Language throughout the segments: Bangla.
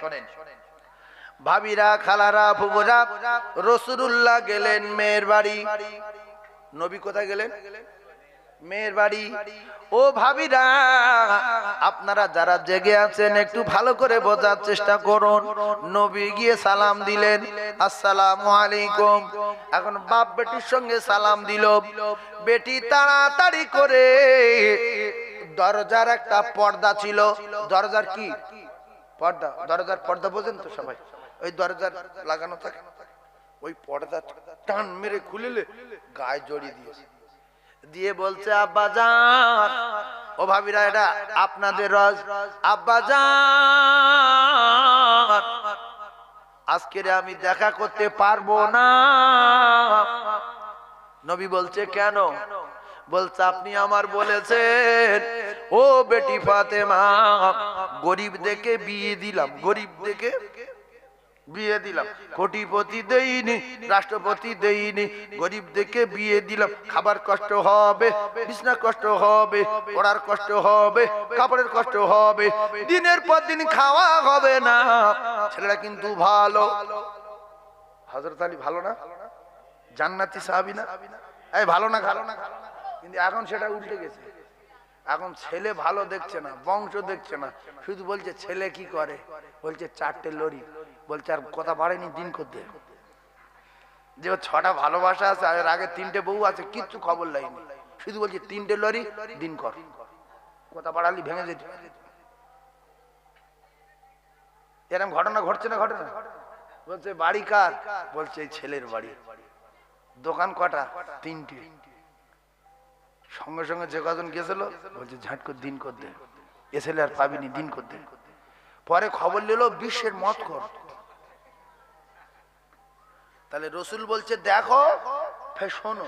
শোনেন। ভাবিরা, খালারা ফুবুরা রসুল্লাহ গেলেন মেয়ের বাড়ি। নবী কোথায় গেলেন? মেয়ের বাড়ি। ও ভাবিরা, আপনারা যারা জেগে আছেন, একটু ভালো করে বোঝার চেষ্টা করুন। নবী গিয়ে সালাম দিলেন, আসসালামু আলাইকুম। এখন বাপ বেটির সঙ্গে সালাম দিল। বেটি তাড়াতাড়ি করে দরজার একটা পর্দা ছিল। দরজার কি? পর্দা, দরজার পর্দা বোঝেন তো সবাই? ওই দরজার লাগানো থাকে। ওই পর্দা টান মেরে খুলিলে গায়ে জড়িয়ে দিয়েছে দিয়ে বলছে, আব্বা যান। ও ভাবিরা, এটা আপনাদের রজ। আব্বা যান। আজকের আমি দেখা করতে পারব না। নবী বলছে, কেন? বলছে, আপনি আমার বলেছেন। ও বেটি ফাতেমা গরিব দেখে বিয়ে দিলাম গরিব দেখে বিয়ে দিলাম। কোটিপতি দেইনি, রাষ্ট্রপতি দেইনি গরিব দেখে বিয়ে দিলাম। খাবার কষ্ট হবে, বিছনা কষ্ট হবে, পড়ার কষ্ট হবে, কাপড়ের কষ্ট হবে, দিনের পর দিন খাওয়া হবে না। ছেলেটা কিন্তু ভালো। হজরত আলী ভালো না? জান্নাতি সাহাবি না? এই ভালো না ভালো না কিন্তু এখন সেটা উল্টে গেছে। এখন ছেলে ভালো দেখছে না, বংশ দেখছে না। শুধু বলছে, ছেলে কি করে? বলছে, চারটে লরি। বলছে, আর কথা বাড়েনি, দিন করতে। যে ছটা ভালোবাসা আছে, আর আগে তিনটে বউ আছে, কিচ্ছু খবর লাইনি। শুধু বলছে, তিনটে লরি, দিন কর। কথা বাড়ালি, ভেঙে যেত এরকম ঘটনা ঘটছে না ঘটনা? বলছে, বাড়ি কার? বলছে ছেলের বাড়ি। দোকান কটা? তিনটে। সঙ্গে সঙ্গে যে কজন গেছিল, বলছে, ঝাঁট করে দিন করতে এ ছেলে আর পাবিনি দিন করতে পরে খবর নিল, বিশ্বের মত কর। তাহলে রসুল বলছে, দেখো শোনো।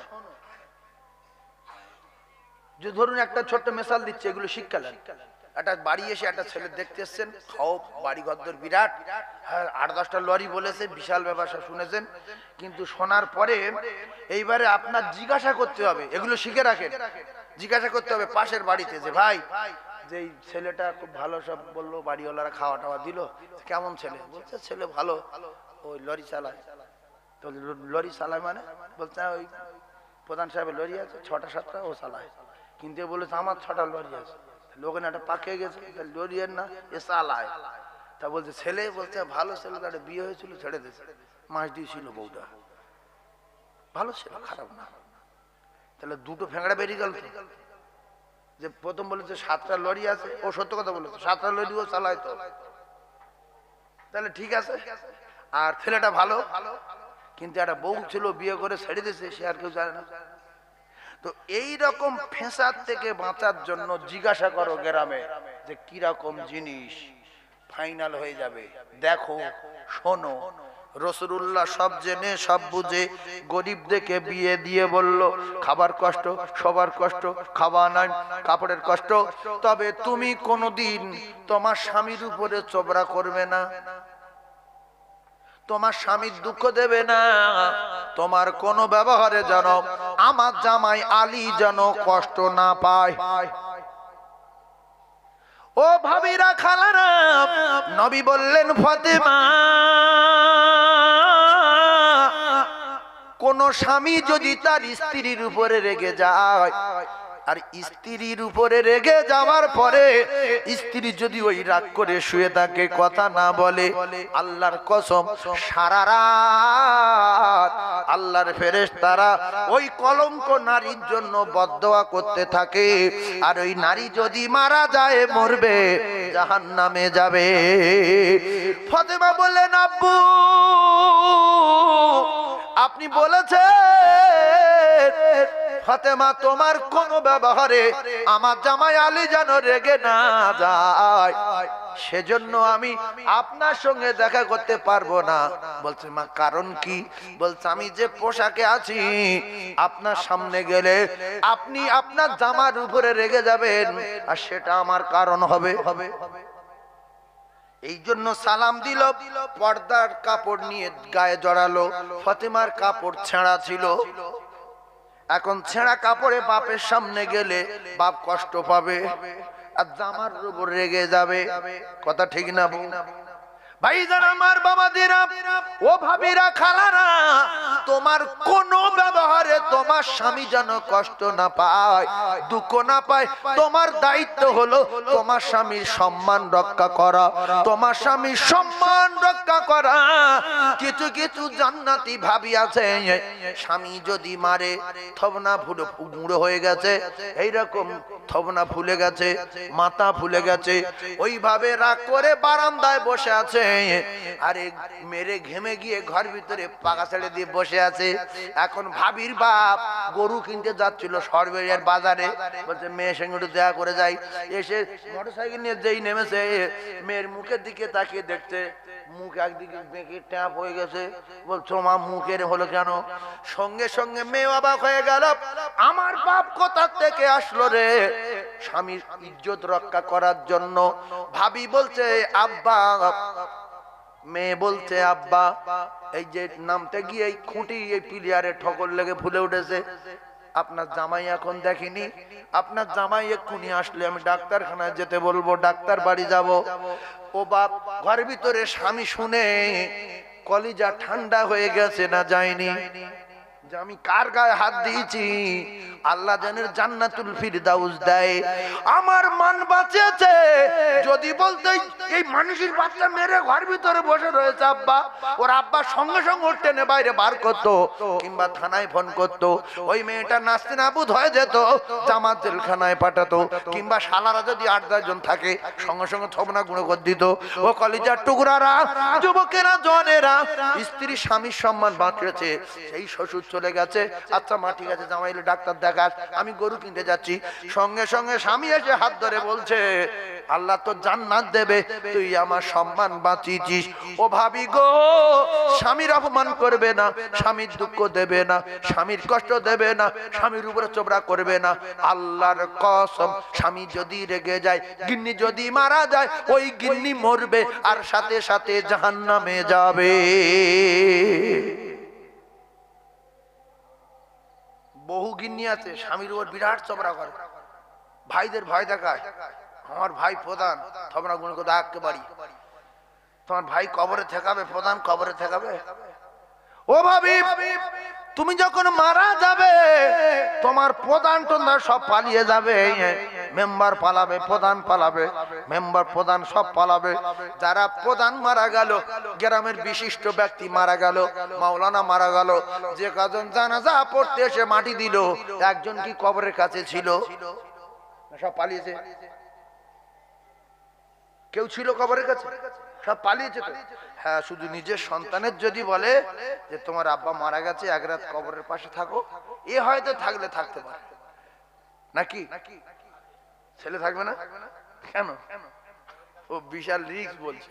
যে ধরুন একটা ছোট্ট মেশাল দিচ্ছে, এগুলো শিক্ষা লাগে একটা বাড়ি এসে একটা ছেলে দেখতে এসছেন খাও বাড়ি ঘর বিরাট। হ্যাঁ আট দশটা লরি বলেছে বিশাল ব্যাপার সব শুনেছেন। কিন্তু শোনার পরে এইবারে আপনার জিজ্ঞাসা করতে হবে এগুলো শিখে রাখেন। জিজ্ঞাসা করতে হবে পাশের বাড়িতে যে ভাই যে ছেলেটা খুব ভালো সব বলল বাড়িওয়ালারা খাওয়া টাওয়া দিল কেমন ছেলে? বলছে ছেলে ভালো ওই লরি চালায়। তো লরি চালায় মানে? বলছে "হ্যাঁ, ওই প্রধান সাহেবের লরি আছে ছটা সাতটা ও চালায়। কিন্তু বলেছে আমার ছটা লরি আছে। লোকের একটা পাকে গেছে। তা না, এ চালায় তা বলছে, ছেলে? বলছে, ভালো ছেলে, তার বিয়ে হয়েছিল, ছেড়ে দিয়েছে। মাস দিয়েছিল বউটা। ভালো ছিল, খারাপ না। তাহলে দুটো ফেংড়া বেরিয়ে গেল যে প্রথম বলেছে, সাতটা লরি আছে, ও সত্য কথা বলেছে, সাতটা লরি ও চালায় তো। তাহলে ঠিক আছে। আর ছেলেটা ভালো। কিন্তু একটা বউ ছিল, বিয়ে করে ছেড়ে দিয়েছে, সে আর কেউ জানে না। তো এই রকম ফেসাদ থেকে বাঁচার জন্য জিজ্ঞাসা করো গ্রামে যে কীরকম জিনিস ফাইনাল হয়ে যাবে। দেখো, শোনো রসুল্লাহ সব জেনে, সব বুঝে গরিব দেখে বিয়ে দিয়ে বলল, খাবার কষ্ট সবার কষ্ট, খাওয়া নাই, কাপড়ের কষ্ট। তবে তুমি কোনোদিন তোমার স্বামীর উপরে চোবরা করবে না। তোমার স্বামীর দুঃখ দেবে না। তোমার কোনো ব্যবহারে যেন আমার জামাই আলী যেন কষ্ট না পায়। ও ভাবিরা খালারা, নবী বললেন, ফতেমা, কোন স্বামী যদি তার স্ত্রীর উপরে রেগে যায় আর স্ত্রীর উপরে রেগে যাওয়ার পরে স্ত্রী যদি ওই রাগ করে শুয়ে থাকে, কথা না বলে, আল্লাহর কসম, সারা রাত আল্লাহর ফেরেশ তারা ওই কলঙ্ক নারীর জন্য বদদোয়া করতে থাকে। আর ওই নারী যদি মারা যায়, মরবে জাহান নামে যাবে। ফতেমা বললেন, আব্বু, আপনি বলেছেন ফাতেমা, তোমার কোন ব্যবহারে আমার জামাই আলী যেন রেগে না যায়। সেজন্য আমি আপনার সঙ্গে দেখা করতে পারব না। বলছে, মা, কারণ কি? বলছে, আমি যে পোশাকে আছি, আপনার সামনে গেলে আপনি আপনার জামার উপরে রেগে যাবেন আর সেটা আমার কারণ হবে। হবে এই জন্য সালাম দিল, পর্দার কাপড় নিয়ে গায়ে জড়ালো, ফতেমার কাপড় ছেঁড়া ছিল। এখন ছেঁড়া কাপড়ে বাপের সামনে গেলে বাপ কষ্ট পাবে, আর জামার উপর রেগে যাবে কথা ঠিক না বউ? ভাইজান, আমার বাবাদিরা, ও ভাবিরা, খালারা, তোমার কোন ব্যবহারে তোমার স্বামী যেন কষ্ট না পায়, দুঃখ না পায়, তোমার দায়িত্ব হলো তোমার স্বামীর সম্মান রক্ষা করা, তোমার স্বামীর সম্মান রক্ষা করা। কিছু কিছু জান্নাতি ভাবি আছে, স্বামী যদি মারে, থবনা ফুলে মুড়ো হয়ে গেছে, এইরকম থবনা ফুলে গেছে, মাথা ফুলে গেছে, ওইভাবে রাগ করে বারান্দায় বসে আছে আরে মেরে ঘেমে গিয়ে ঘর ভিতরে পাকা ছেড়ে দিয়ে বসে আছে। এখন ভাবির বাপ গরু কিনতে যাচ্ছিল সরবেরিয়ার বাজারে। বলছে মেয়ের সঙ্গে করে এসে মোটরসাইকেল নিয়ে যেই নেমেছে, মেয়ের মুখের দিকে তাকিয়ে দেখতে মুখ একদিকে বেঁকে ট্যাপ হয়ে গেছে। বলছো, মা মুখের হলো কেন? সঙ্গে সঙ্গে মেয়ে অবাক হয়ে গেল, আমার বাপ কোথার থেকে আসলো রে? স্বামীর ইজ্জত রক্ষা করার জন্য ভাবি বলছে, আব্বা মেয়ে বলছে, আব্বা, এই যে নামতে গিয়ে এই খুঁটি, এই পিলিয়ারে ঠকর লেগে ফুলে উঠেছে। আপনার জামাই এখন দেখিনি। আপনার জামাই এক্ষুনি আসলে আমি ডাক্তারখানায় যেতে বলব, ডাক্তার বাড়ি যাব। ও বাপ, ঘরের ভিতরে স্বামী শুনে কলিজা ঠান্ডা হয়ে গেছে না যায়নি? আমি কার গায়ে হাত দিয়েছি? আল্লাহ জানের জান্নাতুল ফিরদাউস দেয়। আমার মান বাঁচেছে যদি বলতে এই মানুষের বাচ্চা মেরে ঘর ভিতরে বসে রয়েছে, আব্বা, ওর আব্বা সঙ্গে সঙ্গে ওর টেনে বাইরে বার করতো, কিংবা থানায় ফোন করতো। ওই মেয়েটা নাস্তে নাবুদ হয়ে যেত, জামাত জেলখানায় পাঠাতো, কিংবা শালারা যদি আট দশজন থাকে, সঙ্গে সঙ্গে থবনা গুঁড়ো করে দিত। ও কলিজার টুকরারা, যুবকেরা জনেরা স্ত্রী স্বামীর সম্মান বাঁচিয়েছে। সেই শ্বশুর চলে গেছে। আচ্ছা মা, ঠিক আছে জামাইলে ডাক্তার দেখাস আমি গরু কিনতে যাচ্ছি। সঙ্গে সঙ্গে স্বামী এসে হাত ধরে বলছে, আল্লাহ তো জান্নাত দেবে, তুই আমার সম্মান বাঁচিয়েছিস। ও ভাবি গো, স্বামীর অপমান করবে না, স্বামীর দুঃখ দেবে না, স্বামীর কষ্ট দেবে না, স্বামীর উপরে চোবড়া করবে না। আল্লাহর কসম, স্বামী যদি রেগে যায়, গিন্নি যদি মারা যায়, ওই গিন্নি মরবে আর সাথে সাথে জাহান্নামে যাবে। বহু গিন্নি আছে, স্বামীর উপর বিরাট চবরা করে। ভাইদের ভয় দেখায়। আমার ভাই প্রধান থবনা গুণ কোথা আঁকতে বাড়ি। তোমার ভাই কবরে ঠেকাবে, প্রধান কবরে ঠেকাবে। ও ভাবি, তুমি যখন মারা যাবে, তোমার প্রধান টন্দা সব পালিয়ে যাবে। মেম্বার পালাবে, প্রধান পালাবে, মেম্বার, প্রধান সব পালাবে। যারা প্রধান মারা গেল, গ্রামের বিশিষ্ট ব্যক্তি মারা গেল, মাওলানা মারা গেল, যে কজন জানাজা পড়তে এসে মাটি দিল, একজন কি কবরের কাছে ছিল? সব পালিয়েছে। কেউ ছিল কবরের কাছে? সব পালিয়েছে হ্যাঁ শুধু নিজের সন্তানের যদি বলে যে তোমার আব্বা মারা গেছে, এক রাত কবরের পাশে থাকো। এ হয়তো থাকলে থাকতে পারে। নাকি? ছেলে থাকবে না? কেন? ও বিশাল রিক্স বলছে।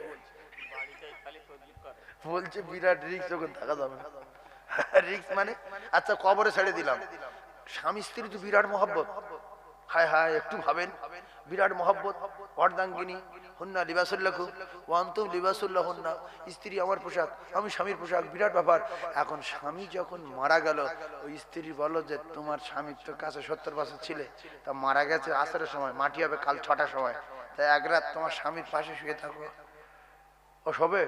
বলছে বিরাট রিক্স ওখানে থাকা যাবে রিক্স মানে? আচ্ছা কবরে ছেড়ে দিলাম। স্বামী স্ত্রী তো বিরাট মহব্বত। হায় হায়, একটু ভাবেন। বিরাট মহব্বত অর্ধাঙ্গিনী হন্না লিবাসুল্লাহ ওয়ান্তুম লিবাসুল্লাহ হন্না স্ত্রী আমার পোশাক, আমি স্বামীর পোশাক, বিরাট ব্যাপার। এখন স্বামী যখন মারা গেল, ওই স্ত্রী বলো যে, তোমার স্বামীর তো কাছে সত্তর বছর ছিলে। তা মারা গেছে আসরের সময়, মাটি হবে কাল ছটার সময়। তাই এক রাত তোমার স্বামীর পাশে শুয়ে থাকো। ও সবে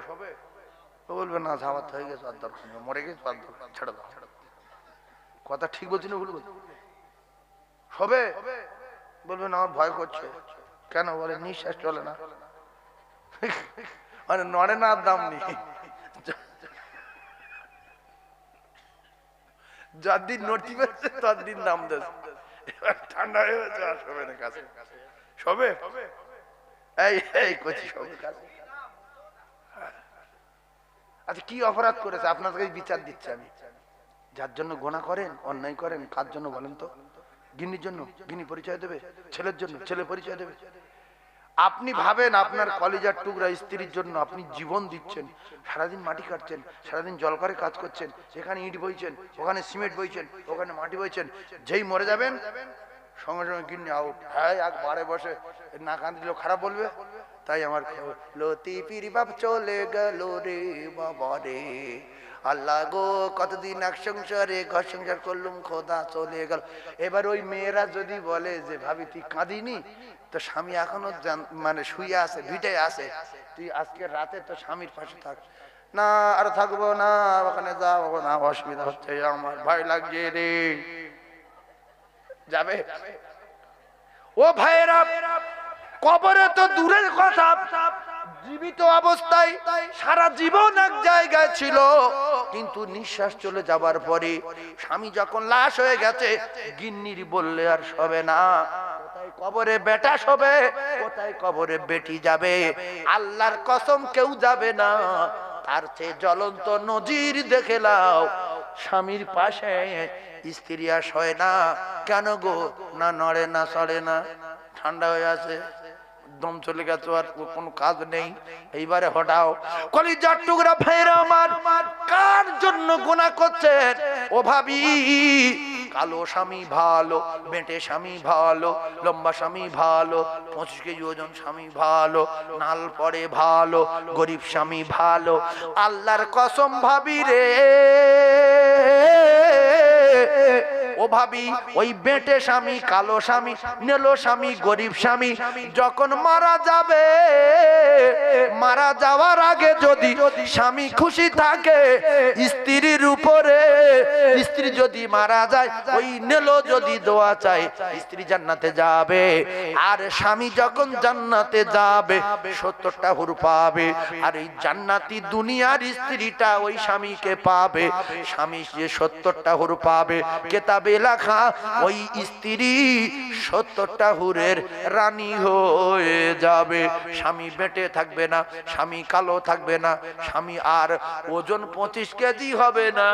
ও বলবে, না ঝামাত হয়ে গেছে, আর দরকার মরে গেছে, আর দরকার ছেড়ে দাও। কথা ঠিক বলছি না ভুল বলছি? সবে বলবে, না আমার ভয় করছে। কেন বলে? নিঃশ্বাস চলে না। মানে নড়ে না দাম নেই। যার দিন নটি তার দিন দাম ঠান্ডা হয়ে গেছে, আর সবে না কাছে। সবে? এই এই সবে। আচ্ছা কি অপরাধ করেছে? আপনার কাছে বিচার দিচ্ছে আমি। যার জন্য গোনা করেন, অন্যায় করেন, কার জন্য বলেন তো? গিন্নির জন্য গিনি পরিচয় দেবে, ছেলের জন্য, ছেলে পরিচয় দেবে। আপনি ভাবেন আপনার কলেজার টুকরা স্ত্রীর জন্য আপনি জীবন দিচ্ছেন, সারাদিন মাটি কাটছেন, সারাদিন জল করে কাজ করছেন সেখানে ইট বইছেন, ওখানে সিমেন্ট বইছেন, ওখানে মাটি বইছেন, যেই মরে যাবেন সঙ্গে সঙ্গে গিন্নি আউট হ্যাঁ এক বারে বসে না কান দিলেও খারাপ বলবে? তাই আমার লতি পির বাপ চলে গেল রে বাবা রে। আল্লাহ গো, কতদিন এক সংসারে, ঘর সংসার করলুম, খোদা চলে গেল। এবার ওই মেয়েরা যদি বলে যে, ভাবি, তুই কাঁদিনি? তো স্বামী এখনও মানে শুয়ে আছে ভিটে আছে। তুই আজকে রাতে তো স্বামীর পাশে থাক। না, আর থাকব না, ওখানে যাব না, অসুবিধা হচ্ছে, আমার ভয় লাগছে রে। যাবে। ও ভাইয়েরা, কবরে তো দূরের কথা, জীবিত অবস্থায় সারা জীবন এক জায়গায় ছিল, কিন্তু নিঃশ্বাস চলে যাবার পরে স্বামী যখন লাশ হয়ে গেছে, গিন্নির বললে আর সবে না কবরে বেটা শোবে, কোথায় কবরে বেটি যাবে, আল্লাহর কসম কেউ যাবে না, তার চেয়ে জ্বলন্ত নজির দেখে লাও স্বামীর পাশে স্ত্রী আর শয় না। কেন গো? না নড়ে, না সড়ে না। ঠান্ডা হয়ে আছে। দম চলে গেছে, আর কোনো কাজ নেই। এইবারে হটাও। কলিজার টুকরা ভাইরা আমার, কার জন্য গুনাহ করছেন ও ভাবি, কালো স্বামী ভালো, বেঁটে স্বামী ভালো, লম্বা স্বামী ভালো, পঁচিশ কেজি ওজন স্বামী ভালো, নাল পরে ভালো, গরিব স্বামী ভালো। আল্লাহর কসম ভাবি রে। ও ভাবি, ওই বেটে স্বামী, কালো স্বামী, নেলো স্বামী, গরিব স্বামী, যখন মারা যাবে, মারা যাওয়ার আগে যদি স্বামী খুশি থাকে স্ত্রী যদি মারা যায়, ওই নেলো যদি দোয়া চায়, স্ত্রী জান্নাতে যাবে। আর স্বামী যখন জান্নাতে যাবে, সত্তরটা হুর পাবে। আর এই জান্নাতি দুনিয়ার স্ত্রীটা ওই স্বামীকে পাবে। স্বামী যে সত্তরটা হুর পাবে, কেতাবে লেখা, ওই স্ত্রী সত্তরটা হুরের রানী হয়ে যাবে। স্বামী বেটে থাকবে না, স্বামী কালো থাকবে না, স্বামী আর ওজন পঁচিশ কেজি হবে না।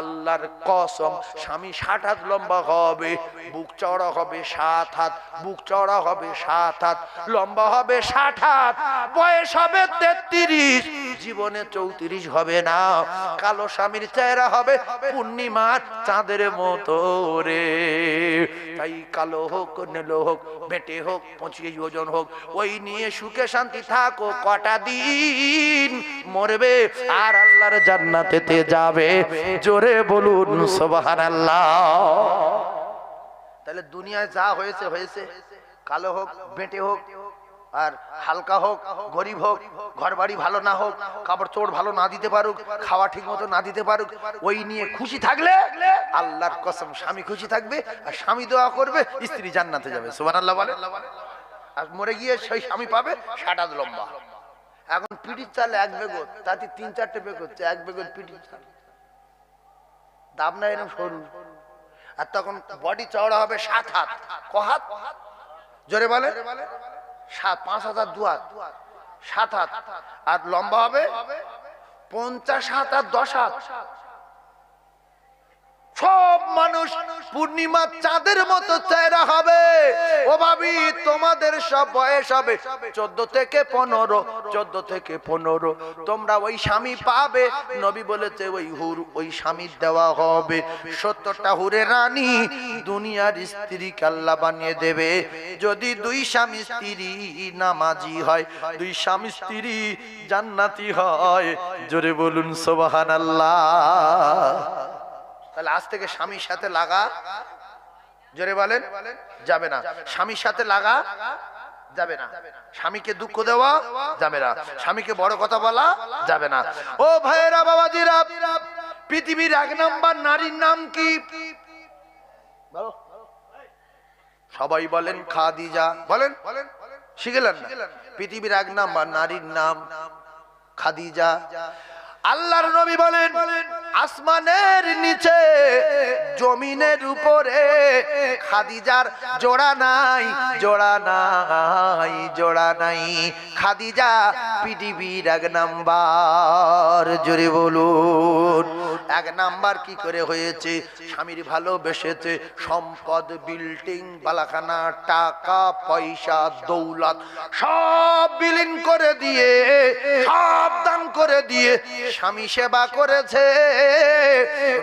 আল্লাহর কসম, স্বামী ষাট হাত লম্বা হবে, বুক চওড়া হবে সাত হাত, বুক চওড়া হবে সাত হাত, লম্বা হবে ষাট হাত, বয়স হবে তেত্রিশ, জীবনে চৌত্রিশ হবে না, কালো স্বামীর চেহারা হবে পূর্ণিমার চাঁদের মতো রে। তাই কালো হোক, নেলো হোক, বেটে হোক, পঁচিশ ওজন হোক, ওই নিয়ে সুখে শান্তি থাকো, কটা দিন মরবে, আর আল্লাহর জান্নাতেতে যাবে। জোরে বলুন তাহলে দুনিয়ায় যা হয়েছে হয়েছে। কালো হোক, বেটে হোক, আর হালকা হোক, গরিব হোক ঘর বাড়ি ভালো না হোক কাপড় চোপড় ভালো না দিতে পারুক, খাওয়া ঠিক মতো না দিতে পারুক, ওই নিয়ে খুশি থাকলে আল্লাহর কসম, স্বামী খুশি থাকবে আর স্বামী দোয়া করবে, স্ত্রী জান্নাতে যাবে। সুবান আল্লাহ বলে আর মরে গিয়ে সেই স্বামী পাবে ষাটাত লম্বা। এখন পিঠির চাল এক বেগত, তাতে তিন চারটে বেগ হচ্ছে, এক বেগত পিঠির চাল। দাম না এরকম সরু আর তখন বডি চওড়া হবে সাত হাত। ক হাত? জোরে বলে। সাত, পাঁচ হাজার দু হাত। সাত হাত। আর লম্বা হবে পঞ্চাশ হাত আর দশ হাত। সব মানুষ পূর্ণিমা চাঁদের মতো চেহারা হবে। ও ভাবি, তোমাদের সব বয়স হবে। চোদ্দ থেকে পনেরো, চোদ্দ থেকে পনেরো। তোমরা ওই স্বামী পাবে। নবী বলেছে, ওই হুর, ওই স্বামীর দেওয়া হবে। সত্তরটা হুরে রানী দুনিয়ার স্ত্রী কাল্লা বানিয়ে দেবে। যদি দুই স্বামী স্ত্রী নামাজি হয়, দুই স্বামী স্ত্রী জান্নাতি হয়। জোরে বলুন সোবাহান আল্লাহ তাহলে আজ থেকে স্বামীর সাথে লাগা, জোরে বলেন, যাবে না। স্বামীর সাথে লাগা, যাবে না। স্বামীকে দুঃখ দেওয়া, যাবে না। স্বামীকে বড় কথা বলা, যাবে না। ও ভাইয়েরা, বাবাজিরা, পৃথিবীর এক নাম্বার নারীর নাম কি? সবাই বলেন খাদিজা। বলেন। শিখলেন? পৃথিবীর এক নাম্বার নারীর নাম খাদিজা। আল্লাহর নবী বলেন আসমানের নিচে জমিনের উপরে খাদিজার জোড়া নাই জোড়া নাই জোড়া নাই খাদিজা, পৃথিবীর এক নাম্বার। জোরে বলুন, এক নাম্বার কি করে হয়েছে? স্বামীর ভালোবেসেছে সম্পদ, বিল্ডিং, বালাখানা, টাকা, পয়সা, দৌলত, সব বিলীন করে দিয়ে সব দান করে দিয়ে স্বামী সেবা করেছে।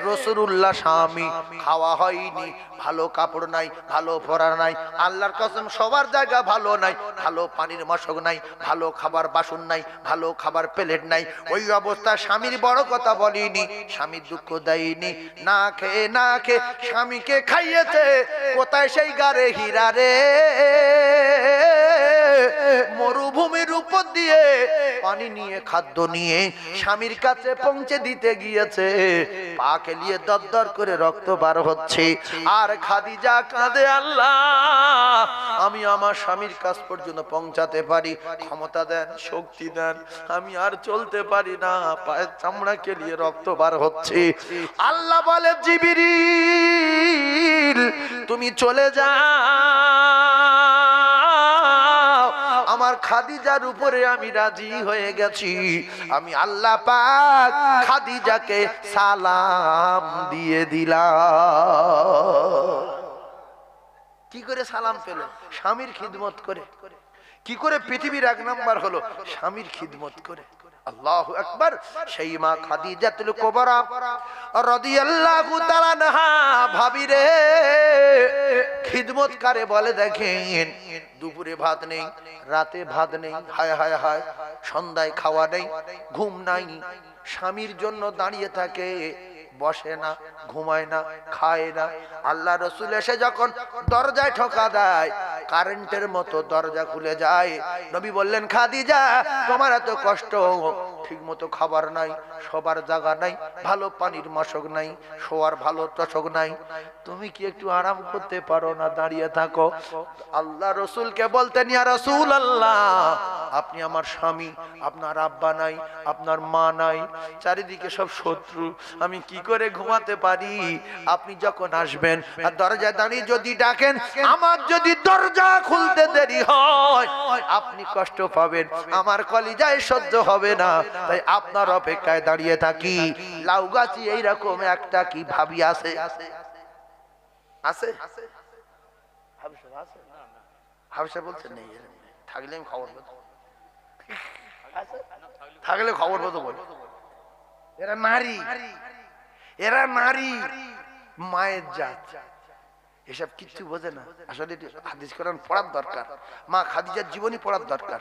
রসুল্লাহ স্বামী খাওয়া হয়নি ভালো কাপড় নাই, ভালো পরা নাই, আল্লাহর কসম সবার জায়গা ভালো নাই, ভালো পানির মশক নাই, ভালো খাবার বাসন নাই, ভালো খাবার প্লেট নাই, ওই অবস্থা স্বামীর বড় কথা বলিনি, স্বামীর দুঃখ দেয়নি, না খেয়ে না খেয়ে স্বামীকে খাইয়েছে, কোথায় সেই গারে হীরা রে? মরুভূমির উপর দিয়ে পানি নিয়ে, খাদ্য নিয়ে স্বামীর কাছে পৌঁছে দিতে গিয়েছে। পা কেলিয়ে দরদর করে রক্ত বার হচ্ছে। আর খাদিজা কাঁদে, আল্লাহ, আমি আমার স্বামীর কাছ পর্যন্ত পৌঁছাতে পারি। ক্ষমতা দেন, শক্তি দেন, আমি আর চলতে পারি না। পায়ের চামড়া কেলিয়ে রক্ত বার হচ্ছে। আল্লাহ বলে, জিবিরিল, তুমি চলে আমার খাদিজার উপরে আমি রাজি হয়ে গেছি। আমি আল্লাহ পাক খাদিজাকে সালাম দিয়ে দিলাম। কি করে সালাম পেল? স্বামীর খিদমত করে। কি করে পৃথিবীর এক নাম্বার হলো? স্বামীর খিদমত করে। আল্লাহ আকবার, সেই মা খাদিজাতুল কুবরা রাদিয়াল্লাহু তাআলা আনহা, ভাবি রে, খিদমত কারে বলে দেখেন? দুপুরে ভাত নেই, রাতে ভাত নেই, হায় হায় হায়, সন্ধ্যায় খাওয়া নেই, ঘুম নাই। স্বামীর জন্য দাঁড়িয়ে থাকে, বসে না, ঘুমায় না, খায় না। আল্লাহ রসুল এসে যখন দরজায় ঠকা দেয় কারেন্টের মতো দরজা খুলে যায়। নবী বললেন খাদিজা তোমার এত কষ্ট। ঠিক মতো খাবার নাই সবার জায়গা নাই, ভালো পানির মশক নাই, শোয়ার ভালো টসক নাই। তুমি কি একটু আরাম করতে পারো না? দাঁড়িয়ে থাকো। আল্লাহ রসুলকে বলতেন রসুল আল্লাহ আপনি আমার স্বামী, আপনার আব্বা নাই, আপনার মা নাই, চারিদিকে সব শত্রু, আমি কি করে ঘুমাতে পারি? আপনি যখন আসবেন, আর দরজা দাঁড়িয়ে যদি ডাকেন, আমার যদি দরজা খুলতে দেরি হয় আপনি কষ্ট পাবেন। আমার কলিজায় সহ্য হবে না। তাই আপনার অপেক্ষায় দাঁড়িয়ে থাকি। লাউ গাছি এইরকম একটা কি ভাবি আছে? আছে? মায়ের জাত। এসব কিছু বোঝে না। আসলে হাদিস কোরআন পড়ার দরকার। মা খাদিজার জীবনী পড়ার দরকার।